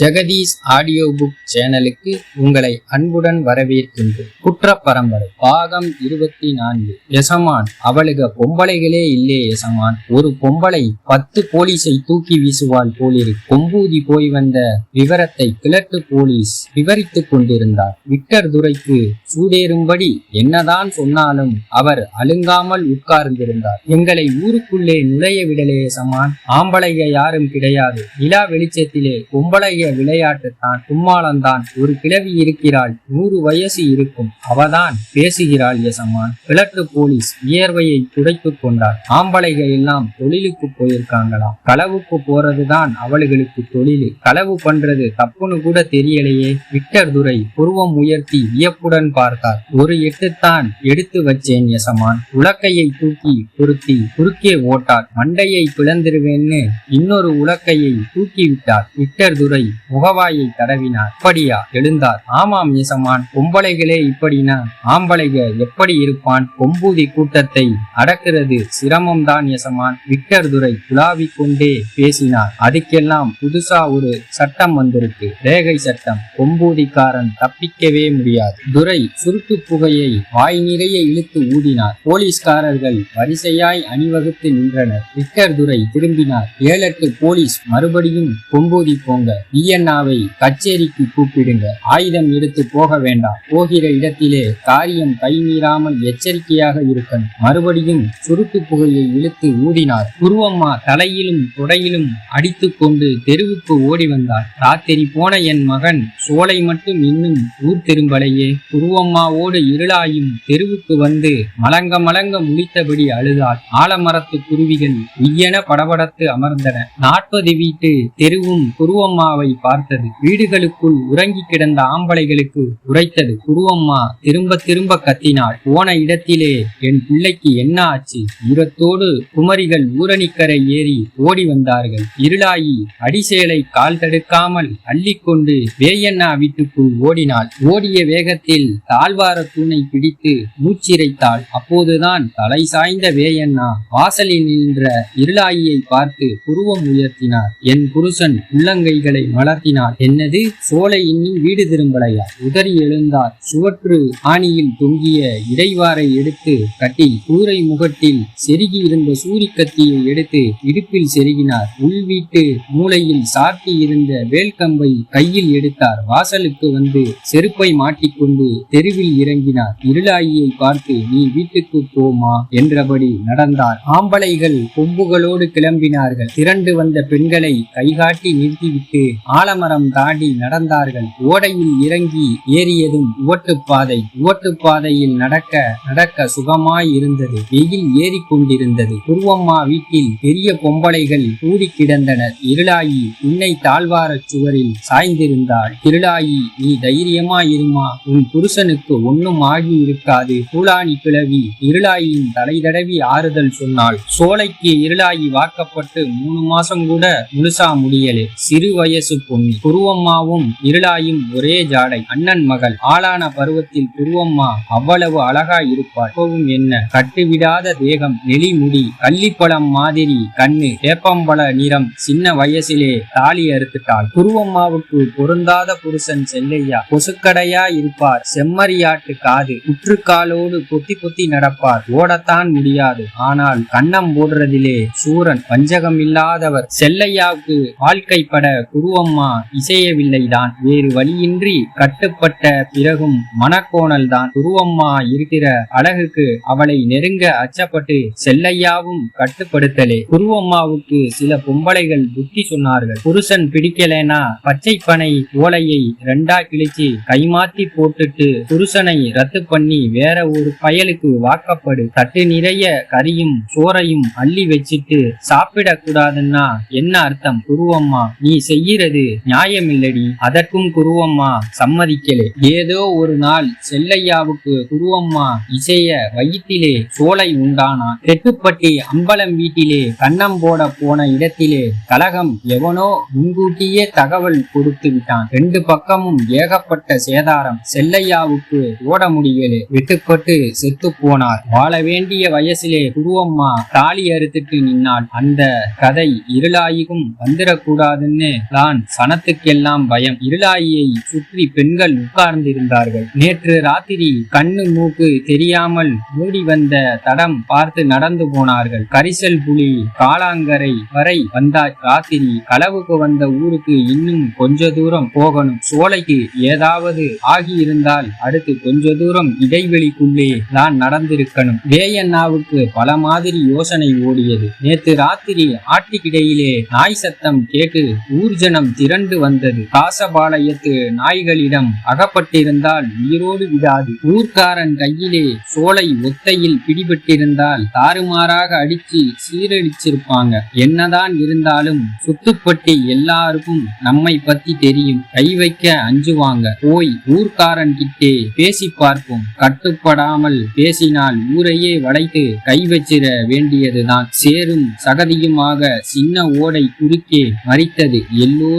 Jagadish audio book சேனலுக்கு உங்களை அன்புடன் வரவேற்கின்றேன். குற்ற பரம்பரை பாகம் இருபத்தி நான்கு எசமான் அவளுக பொம்பளைகளே இல்லே எசமான். ஒரு பொம்பளை பத்து போலீஸை தூக்கி வீசுவாள் போலிரு. கொம்பூதி போய் வந்த விவரத்தை கிழட்டு போலீஸ் விவரித்துக் கொண்டிருந்தார். விக்டர் துரைக்கு சூடேறும்படி என்னதான் சொன்னாலும் அவர் அழுங்காமல் உட்கார்ந்திருந்தார். எங்களை ஊருக்குள்ளே நுழைய விடலே எசமான். ஆம்பளைக யாரும் கிடையாது. நிலா வெளிச்சத்திலே பொம்பளைய விளையாட்டுத்தான். கும்மாளம்தான் ஒரு கிழவி இருக்கிறாள். நூறு வயசு இருக்கும். அவதான் பேசுகிறாள் எசமான். கிழக்கு போலீஸ் வியர்வையை துடைத்துக் கொண்டார். ஆம்பளைகள் எல்லாம் தொழிலுக்கு போயிருக்காங்களாம் களவுக்கு போறதுதான் அவளுகளுக்கு தொழிலு. களவு பண்றது தப்புன்னு கூட தெரியலையே. விக்டர் துரை புருவம் உயர்த்தி வியப்புடன் பார்த்தார். ஒரு எட்டுத்தான் எடுத்து வச்சேன் எசமான். உலக்கையை தூக்கி பொருத்தி குறுக்கே ஓட்டார். மண்டையை பிளந்திருவேன்னு இன்னொரு உலக்கையை தூக்கி விட்டார். விக்டர் துரை முகவாயை தடவினார். அப்படியா? எழுந்தார். ஆமாம் எசமான் பொம்பளைகளே இப்படினா? ஆம்பளைக எப்படி இருப்பான்? கொம்பூதி கூட்டத்தை அடக்கிறது சிரமம்தான் எசமான் விக்டர் துரை குலாவிக் கொண்டே பேசினார். அதுக்கெல்லாம் புதுசா ஒரு சட்டம் வந்திருக்கு. ரேகை சட்டம். கொம்பூதிக்காரன் தப்பிக்கவே முடியாது. துரை சுருட்டு புகையை வாய் நிறைய இழுத்து ஊதினார். போலீஸ்காரர்கள் வரிசையாய் அணிவகுத்து நின்றனர். விக்டர் துரை திரும்பினார். ஏழெட்டு போலீஸ் மறுபடியும் கொம்பூதி போங்க. ஈயண்ணாவை கச்சேரிக்கு கூப்பிடுங்க. ஆயுதம் எடுத்து போக வேண்டாம். போகிற இடத்திலே காரியம் கை மீறாமல் எச்சரிக்கையாக இருக்கணும். மறுபடியும் சுருட்டு புகையை இழுத்து ஊதினார். குருவம்மா தலையிலும் தொடையிலும் அடித்து கொண்டு தெருவுக்கு ஓடி வந்தார். ராத்திரி போன என் மகன் சோலை மட்டும் இன்னும் ஊர் திரும்பலையே. குருவம்மாவோடு இருளாயும் தெருவுக்கு வந்து மலங்க மலங்க முழித்தபடி அழுதாள் ஆலமரத்து குருவிகள் வியன படபடத்து அமர்ந்தன. நாற்பது வீட்டு தெருவும் குருவம்மாவை பார்த்தது. வீடுகளுக்குள் உறங்கி கிடந்த ஆம்பளைகளுக்கு உரைத்தது. குருவம்மா திரும்ப திரும்ப கத்தினாள். போன இடத்திலே என் பிள்ளைக்கு என்ன ஆச்சு? உரத்தோடு குமரிகள் ஊரணிக்கரை ஏறி ஓடி வந்தார்கள். இருளாயி அடிசேலை கால் தடுக்காமல் அள்ளிக்கொண்டு வேயண்ணா வீட்டுக்குள் ஓடினாள். ஓடிய வேகத்தில் தாழ்வார தூணை பிடித்து மூச்சிரைத்தாள். அப்போதுதான் தலை சாய்ந்த வேயண்ணா வாசலில் நின்ற இருளாயியை பார்த்து புருவம் உயர்த்தினார். என் புருஷன் உள்ளங்கைகளை வளர்த்தினார். என்னது? சோலை இன்னும் வீடு திரும்பலையா? உதறி எழுந்தார். சுவற்று ஆணியில் தொங்கிய இடைவாரை எடுத்து கட்டி கூரை முகட்டில் செருகி இருந்த சூரிக்கத்தியை எடுத்து இடுப்பில் செருகினார். உள் வீட்டு மூலையில் சாட்டி இருந்த வேல்கம்பை கையில் எடுத்தார். வாசலுக்கு வந்து செருப்பை மாட்டிக்கொண்டு தெருவில் இறங்கினார். இருளாயியை பார்த்து நீ வீட்டுக்கு போமா? என்றபடி நடந்தார். ஆம்பளைகள் கொம்புகளோடு கிளம்பினார்கள். திரண்டு வந்த பெண்களை கைகாட்டி நிறுத்திவிட்டு ஆலமரம் தாண்டி நடந்தார்கள். ஓடையில் இறங்கி ஏறியதும் ஓட்டுப்பாதை ஓட்டுப்பாதையில் நடக்க நடக்க சுகமாய் இருந்தது வெயில் ஏறிக்கொண்டிருந்தது. குருவம்மா வீட்டில் பெரிய பொம்பளைகள் கூடி கிடந்தனர். இருளாயி உன்னை தாழ்வாரச் சுவரில் சாய்ந்திருந்தாள். இருளாயி நீ தைரியமா இருமா உன் புருஷனுக்கு ஒன்னும் ஆகி இருக்காது கூலாணி கிழவி இருளாயின் தலை தடவி ஆறுதல் சொன்னாள். சோலைக்கு இருளாயி வாக்கப்பட்டு மூணு மாசம் கூட முழுசா முடியலே. சிறு வயசு பொண்ணு குருவம்மாவும் இருளாயும் ஒரே ஜாடை. அண்ணன் மகள் ஆளான பருவத்தில் குருவம்மா அவ்வளவு அழகா இருப்பாள். இப்பவும் என்ன கட்டுவிடாத தேகம் நெளிமுடி கள்ளிப்பழம் மாதிரி கண்ணு வேப்பம்பழ நிறம் சின்ன வயசிலே தாலி அறுத்துட்டாள். குருவம்மாவுக்கு பொருந்தாத புருஷன் செல்லையா? கொசுக்கடையா இருப்பார். செம்மறியாட்டு காது குற்றுக்காலோடு கொத்தி கொத்தி நடப்பார். ஓடத்தான் முடியாது. ஆனால் கண்ணம் போடுறதிலே சூரன் வஞ்சகம் இல்லாதவர் செல்லையாவுக்கு வாழ்க்கைப்பட குருவம்மா இசையவில்லைதான். வேறு வழியின்றி கட்டுப்பட்ட பிறகும் மனக்கோணல்தான். குருவம்மா இருக்கிற அழகுக்கு அவளை நெருங்க அச்சப்பட்டு செல்லையாவும் கட்டுப்படுத்தலே. குருவம்மாவுக்கு சில பொம்பளைகள் புத்தி சொன்னார்கள். புருஷன் பிடிக்கலைனா பச்சை பனை ஓலையை ரெண்டா கிழிச்சு கைமாத்தி போட்டுட்டு புருஷனை ரத்து பண்ணி வேற ஒரு பயலுக்கு வாக்கப்படு. தட்டு நிறைய கறியும் சோறையும் அள்ளி வச்சிட்டு சாப்பிடக் கூடாதுன்னா என்ன அர்த்தம்? குருவம்மா நீ செய்யறது நியாயமில்லடி. அதற்கும் குருவம்மா சம்மதிக்கலே. ஏதோ ஒரு நாள் செல்லையாவுக்கு குருவம்மா இசைய வயிற்றிலே சோலை உண்டானான் தெற்குப்பட்டி அம்பலம் வீட்டிலே கண்ணம் போட போன இடத்திலே கலகம் எவனோ முன்கூட்டியே தகவல் கொடுத்து விட்டான். ரெண்டு பக்கமும் ஏகப்பட்ட சேதாரம் செல்லையாவுக்கு ஓட முடியலே. வெட்டுப்பட்டு செத்து போனார். வாழ வேண்டிய வயசிலே குருவம்மா தாலி அறுத்துட்டு நின்னாள் அந்த கதை இருளாயிகும் வந்துடக்கூடாதுன்னு தான் தான் சனத்துக்கெல்லாம் பயம். இருளாயியை சுற்றி பெண்கள் உட்கார்ந்திருந்தார்கள். நேற்று ராத்திரி கண்ணு மூக்கு தெரியாமல் மூடி வந்த தடம் பார்த்து நடந்து போனார்கள். கரிசல் புலி காளாங்கரை வரை வந்தாய் ராத்திரி களவுக்கு வந்த ஊருக்கு இன்னும் கொஞ்ச தூரம் போகணும். சோலைக்கு ஏதாவது ஆகியிருந்தால் அடுத்து கொஞ்ச தூரம் இடைவெளிக்குள்ளே தான் நடந்திருக்கணும். வேயண்ணாவுக்கு பல மாதிரி யோசனை ஓடியது. நேற்று ராத்திரி ஆட்டிக்கிடையிலே நாய் சத்தம் கேட்டு ஊர்ஜனம் திரண்டு வந்தது. காசபாளையத்து நாய்களிடம் அகப்பட்டிருந்தால் உயிரோடு விடாது. ஊர்க்காரன் கையிலே சோலை ஒத்தையில் பிடிபட்டிருந்தால் தாறுமாறாக அடிச்சு சீரழிச்சிருப்பாங்க. என்னதான் இருந்தாலும் சுத்துப்பட்டி எல்லாருக்கும் நம்மை பத்தி தெரியும். கை வைக்க அஞ்சுவாங்க. போய் ஊர்க்காரன் கிட்டே பேசி பார்ப்போம். கட்டுப்படாமல் பேசினால் ஊரையே வளைத்து கை வச்சிட வேண்டியதுதான். சேரும் சகதியுமாக சின்ன ஓடை குறுக்கே மறித்தது. எல்லோரும்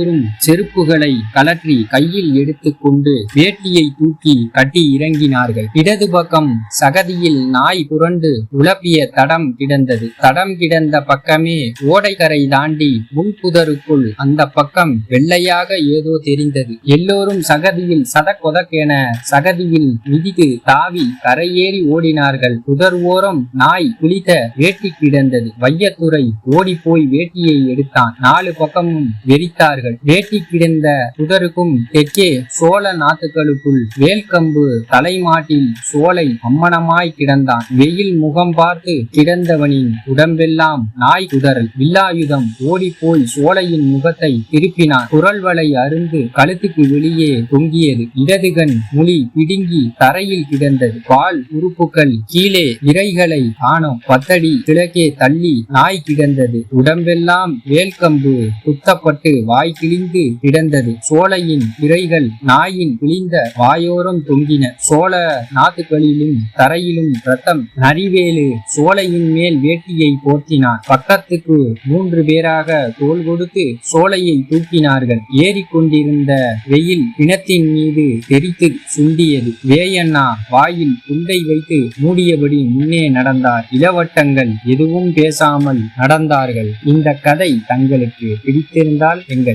செருப்புகளை கலற்றி கையில் எடுத்துக்கொண்டு வேட்டியை தூக்கி கட்டி இறங்கினார்கள். இடது பக்கம் சகதியில் நாய் புரண்டு உழப்பிய தடம் கிடந்தது. தடம் கிடந்த பக்கமே ஓடைக்கரை தாண்டி முன்புதருக்குள் அந்த பக்கம் வெள்ளையாக ஏதோ தெரிந்தது. எல்லோரும் சகதியில் சதக்கொதக்கென சகதியில் மிதித்து தாவி கரையேறி ஓடினார்கள். புதர் ஓரம் நாய் குளித்த வேட்டி கிடந்தது. வையத்துறை ஓடி போய் வேட்டியை எடுத்தான். நாலு பக்கமும் வெறித்தார்கள். வேட்டி கிடந்த புதருக்கும் தெற்கே சோழ நாத்துக்களுக்குள் வேல்கம்பு தலைமாட்டில் சோலை அம்மனமாய் கிடந்தான். வெயில் முகம் பார்த்து கிடந்தவனின் உடம்பெல்லாம் நாய் குதறல் வில்லாயுதம் ஓடி போய் சோலையின் முகத்தை திருப்பினான். குரல்வலை அருந்து கழுத்துக்கு வெளியே தொங்கியது. இடதுகண் முழி பிடுங்கி தரையில் கிடந்தது. பால் உறுப்புகள் கீழே இறைகளை காணோம். பத்தடி கிழக்கே தள்ளி நாய் கிடந்தது. உடம்பெல்லாம் வேல்கம்பு குத்தப்பட்டு வாய் கிழிந்து கிடந்தது. சோலையின் இறைகள் நாயின் கிழிந்த வாயோரம் தொங்கின. சோழ நாத்துக்களிலும் தரையிலும் ரத்தம் நரிவேலு சோலையின் மேல் வேட்டியை போர்த்தினான். பக்கத்துக்கு மூன்று பேராக தோள் கொடுத்து சோலையை தூக்கினார்கள். ஏறிக்கொண்டிருந்த வெயில் பிணத்தின் மீது தெரித்து சுண்டியது. வேயண்ணா வாயில் துண்டை வைத்து மூடியபடி முன்னே நடந்தார். இளவட்டங்கள் எதுவும் பேசாமல் நடந்தார்கள். இந்த கதை தங்களுக்கு பிடித்திருந்தால் எங்கள்